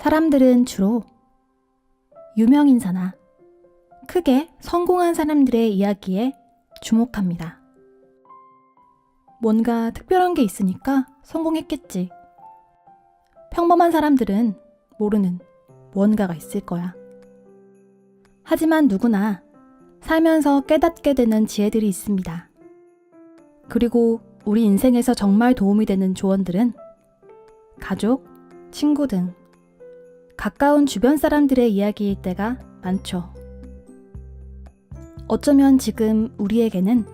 사람들은 주로 유명인사나 크게 성공한 사람들의 이야기에 주목합니다. 뭔가 특별한 게 있으니까 성공했겠지. 평범한 사람들은 모르는 무언가가 있을 거야. 하지만 누구나 살면서 깨닫게 되는 지혜들이 있습니다. 그리고 우리 인생에서 정말 도움이 되는 조언들은 가족, 친구 등 가까운 주변 사람들의 이야기일 때가 많죠. 어쩌면 지금 우리에게는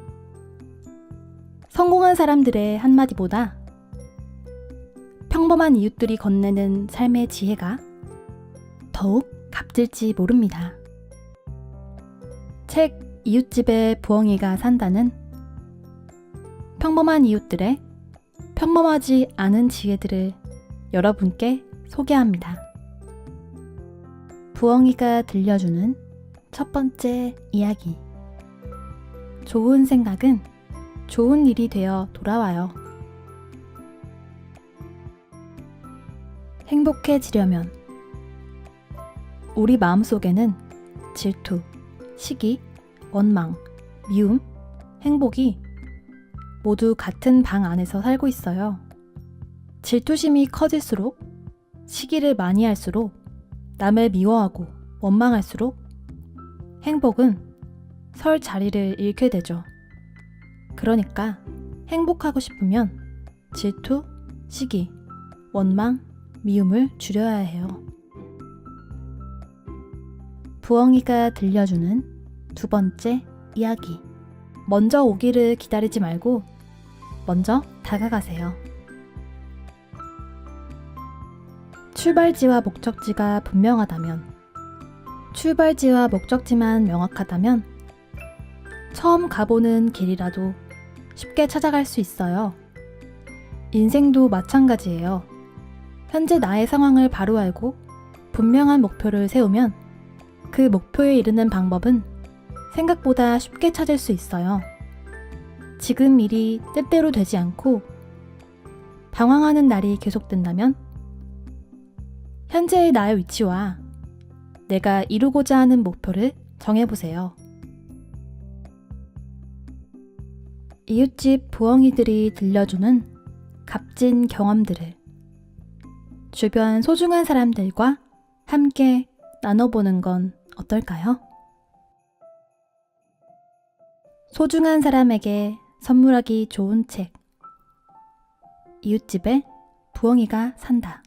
성공한 사람들의 한마디보다 평범한 이웃들이 건네는 삶의 지혜가 더욱 값질지 모릅니다. 책 이웃집에 부엉이가 산다는 평범한 이웃들의 평범하지 않은 지혜들을 여러분께 소개합니다. 부엉이가 들려주는 첫 번째 이야기. 좋은 생각은 좋은 일이 되어 돌아와요. 행복해지려면 우리 마음속에는 질투, 시기, 원망, 미움, 행복이 모두 같은 방 안에서 살고 있어요. 질투심이 커질수록 시기를 많이 할수록 남을 미워하고 원망할수록 행복은 설 자리를 잃게 되죠. 그러니까 행복하고 싶으면 질투, 시기, 원망, 미움을 줄여야 해요. 부엉이가 들려주는 두 번째 이야기. 먼저 오기를 기다리지 말고 먼저 다가가세요. 출발지와 목적지가 분명하다면, 출발지와 목적지만 명확하다면, 처음 가보는 길이라도 쉽게 찾아갈 수 있어요. 인생도 마찬가지예요. 현재 나의 상황을 바로 알고 분명한 목표를 세우면 그 목표에 이르는 방법은 생각보다 쉽게 찾을 수 있어요. 지금 일이 뜻대로 되지 않고 방황하는 날이 계속된다면 현재의 나의 위치와 내가 이루고자 하는 목표를 정해보세요. 이웃집 부엉이들이 들려주는 값진 경험들을 주변 소중한 사람들과 함께 나눠보는 건 어떨까요? 소중한 사람에게 선물하기 좋은 책. 이웃집에 부엉이가 산다.